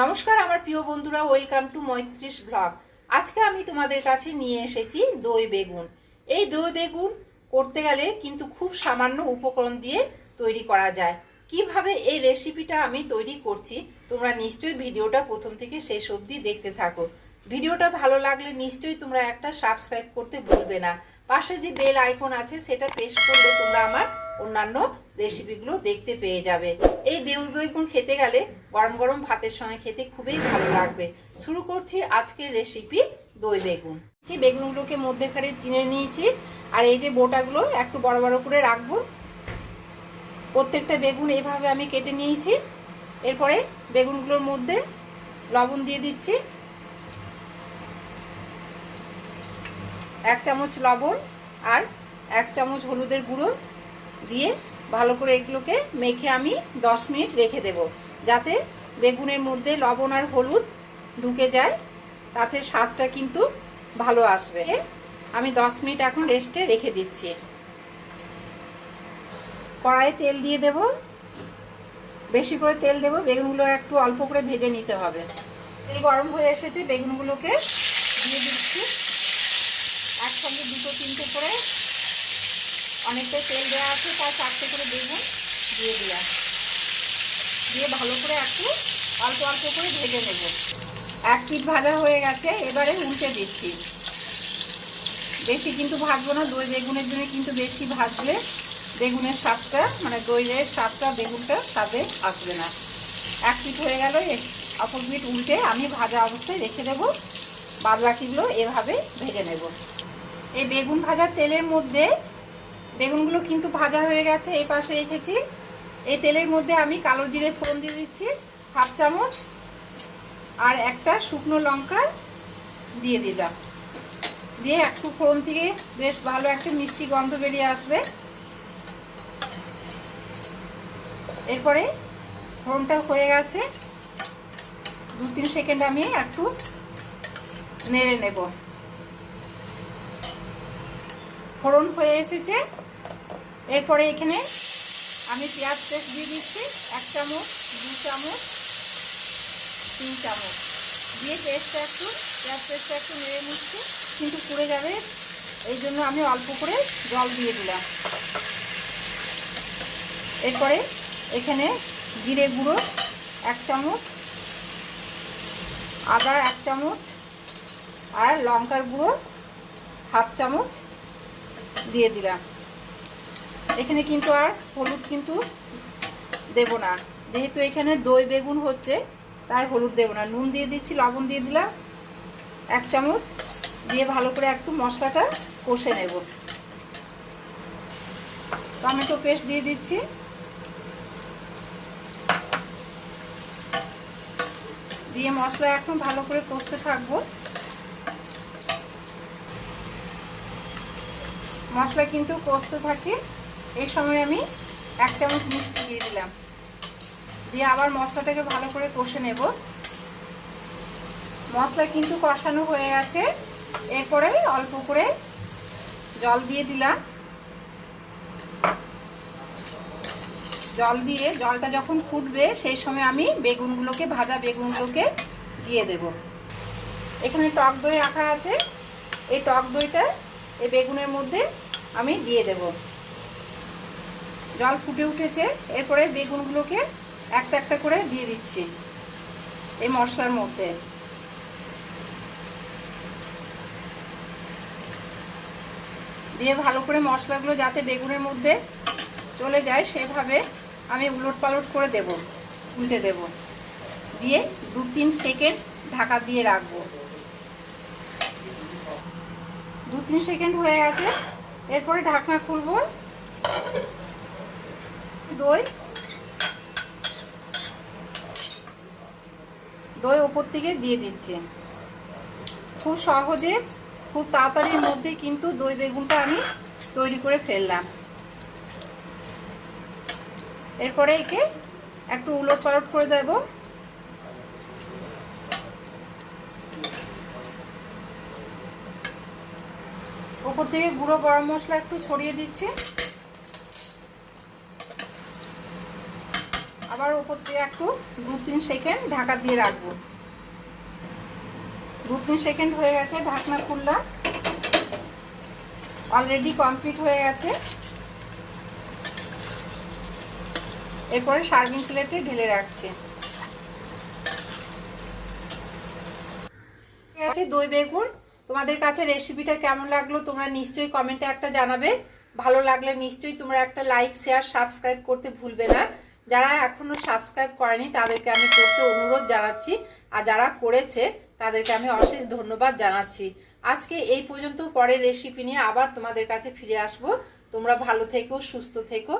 নমস্কার, আমার প্রিয় বন্ধুরা, ওয়েলকাম টু মৈত্রিশ ব্লগ। আজকে আমি তোমাদের কাছে নিয়ে এসেছি দই বেগুন। এই দই বেগুন করতে গেলে কিন্তু খুব সামান্য উপকরণ দিয়ে তৈরি করা যায়। কীভাবে এই রেসিপিটা আমি তৈরি করছি, তোমরা নিশ্চয়ই ভিডিওটা প্রথম থেকে শেষ অবধি দেখতে থাকো। ভিডিওটা ভালো লাগলে নিশ্চয়ই তোমরা একটা সাবস্ক্রাইব করতে ভুলবে না। পাশে যে বেল আইকন আছে, সেটা প্রেস করলে তোমরা আমার অন্যান্য রেসিপিগুলো দেখতে পেয়ে যাবে। এই দেউল বেগুন খেতে গেলে গরম গরম ভাতের সঙ্গে খেতে খুবই ভালো লাগবে। শুরু করছি আজকের রেসিপি দই বেগুন। বেগুনগুলোকে মধ্যে খাড়ে চিনে নিয়েছি, আর এই যে বোটাগুলো একটু বড় বড় করে রাখব। প্রত্যেকটা বেগুন এইভাবে আমি কেটে নিয়েছি। এরপরে বেগুনগুলোর মধ্যে লবণ দিয়ে দিচ্ছি। এক চামচ লবণ আর এক চামচ হলুদের গুঁড়ো দিয়ে ভালো করে এগুলোকে মেখে আমি দশ মিনিট রেখে দেব। যাতে বেগুনের মধ্যে লবণ আর হলুদ ঢুকে যায়, তাতে স্বাদটা কিন্তু ভালো আসবে। আমি দশ মিনিট এখন রেস্টে রেখে দিচ্ছি। কড়াইয়ে তেল দিয়ে দেব। বেশি করে তেল দেব, বেগুনগুলো একটু অল্প করে ভেজে নিতে হবে। তেল গরম হয়ে এসেছে, বেগুনগুলোকে দিয়ে দিচ্ছি। একসঙ্গে দুটো তিনটে করে অনেকটা তেল দেওয়া আছে তার চারটে করে বেগুন দিয়ে দিলাম। দিয়ে ভালো করে একটু অল্প অল্প করে ভেজে নেব। এক পিঠ ভাজা হয়ে গেছে, এবারে উল্টে দিচ্ছি। বেশি কিন্তু ভাজবো না, দই বেগুনের জন্য কিন্তু বেশি ভাজলে বেগুনের স্বাদটা মানে দইয়ের স্বাদটা বেগুনটা স্বাদে আসবে না। এক পিঠ হয়ে গেল অপর পিঠ উল্টে আমি ভাজা অবস্থায় রেখে দেবো। বাদ বাকিগুলো এভাবে ভেজে নেব। এই বেগুন ভাজার তেলের মধ্যে, বেগুনগুলো কিন্তু ভাজা হয়ে গেছে, এই পাশে রেখেছি। এই তেলের মধ্যে আমি কালো জিরে ফোড়ন দিয়ে দিচ্ছি, হাফ চামচ, আর একটা শুকনো লঙ্কা দিয়ে দিলাম। দিয়ে একটু ফোড়ন থেকে বেশ ভালো একটা মিষ্টি গন্ধ বেরিয়ে আসবে। এরপরে ফোড়নটা হয়ে গেছে। দু তিন সেকেন্ড আমি একটু নেড়ে নেব। ফোড়ন হয়ে এসেছে। এরপরে এখানে আমি পেঁয়াজ পেস্ট দিয়ে দিচ্ছি। এক চামচ, দু চামচ, তিন চামচ। দিয়ে পেস্টটা একটু, পেঁয়াজ পেস্টটা একটু নেড়ে নিচ্ছি। কিন্তু পুড়ে যাবে। এই জন্য আমি অল্প করে জল দিয়ে দিলাম। এরপরে এখানে জিরে গুঁড়ো এক চামচ, আদা এক চামচ, আর লঙ্কার গুঁড়ো হাফ চামচ দিয়ে দিলাম। এখানে কিন্তু আর হলুদ কিন্তু দেব না। যেহেতু এখানে দই, বেগুন হচ্ছে, তাই হলুদ দেব না। নুন দিয়ে দিচ্ছি, লবণ দিয়ে দিলাম, এক চামচ, দিয়ে ভালো করে একটু মশলাটা কষে নেব। টমেটো পেস্ট দিয়ে দিচ্ছি। দিয়ে মশলা এখন ভালো করে কষতে থাকব। মশলা কিন্তু কষতে থাকে। এই সময় আমি এক চামচ মিষ্টি দিয়ে দিলাম। দিয়ে আবার মশলাটাকে ভালো করে কষে নেব। মশলা কিন্তু কষানো হয়ে গেছে। এরপরে অল্প করে জল দিয়ে দিলাম। জল দিয়ে জলটা যখন ফুটবে, সেই সময় আমি বেগুনগুলোকে, ভাজা বেগুনগুলোকে দিয়ে দেব। এখানে টক দই রাখা আছে। এই টক দইটা এই বেগুনের মধ্যে আমি দিয়ে দেব। জল ফুটে উঠেছে। এরপরে বেগুনগুলোকে একটা একটা করে দিয়ে দিচ্ছি এই মশলার মধ্যে। দিয়ে ভালো করে মশলাগুলো যাতে বেগুনের মধ্যে চলে যায়, সেভাবে আমি উলট পালট করে দেব, উল্টে দেব। দিয়ে দু তিন সেকেন্ড ঢাকা দিয়ে রাখব। দু তিন সেকেন্ড হয়ে গেছে। এরপরে ঢাকনা খুলব। দই। দই ওপর থেকে দিয়ে দিচ্ছি। খুব সহজে, খুব তাড়াতাড়ির মধ্যে কিন্তু দই বেগুনটা আমি তৈরি করে ফেললাম। এরপরে একে একটু উলট পালট করে দেব। ওপর থেকে গুঁড়ো গরম মশলা একটু ছড়িয়ে দিচ্ছি। আবার ওপর থেকে একটু দু তিন সেকেন্ড ঢাকা দিয়ে রাখব। দু তিন সেকেন্ড হয়ে গেছে ঢাকনা খুললাম। অলরেডি কমপ্লিট হয়ে গেছে। এরপরে সার্ভিং প্লেটে ঢেলে রাখছি। আছে, দই বেগুন তোমাদের কাছে রেসিপিটা কেমন লাগল তোমরা নিশ্চয়ই কমেন্টে একটা জানাবে। ভালো লাগলে নিশ্চয়ই তোমরা একটা লাইক শেয়ার সাবস্ক্রাইব করতে ভুলবে না। যারা এখনও সাবস্ক্রাইব করেনি, তাদেরকে আমি করতে অনুরোধ জানাচ্ছি। আর যারা করেছে, তাদেরকে আমি অশেষ ধন্যবাদ জানাচ্ছি। আজকে এই পর্যন্ত পরের রেসিপি নিয়ে আবার তোমাদের কাছে ফিরে আসব। তোমরা ভালো থেকো, সুস্থ থেকো।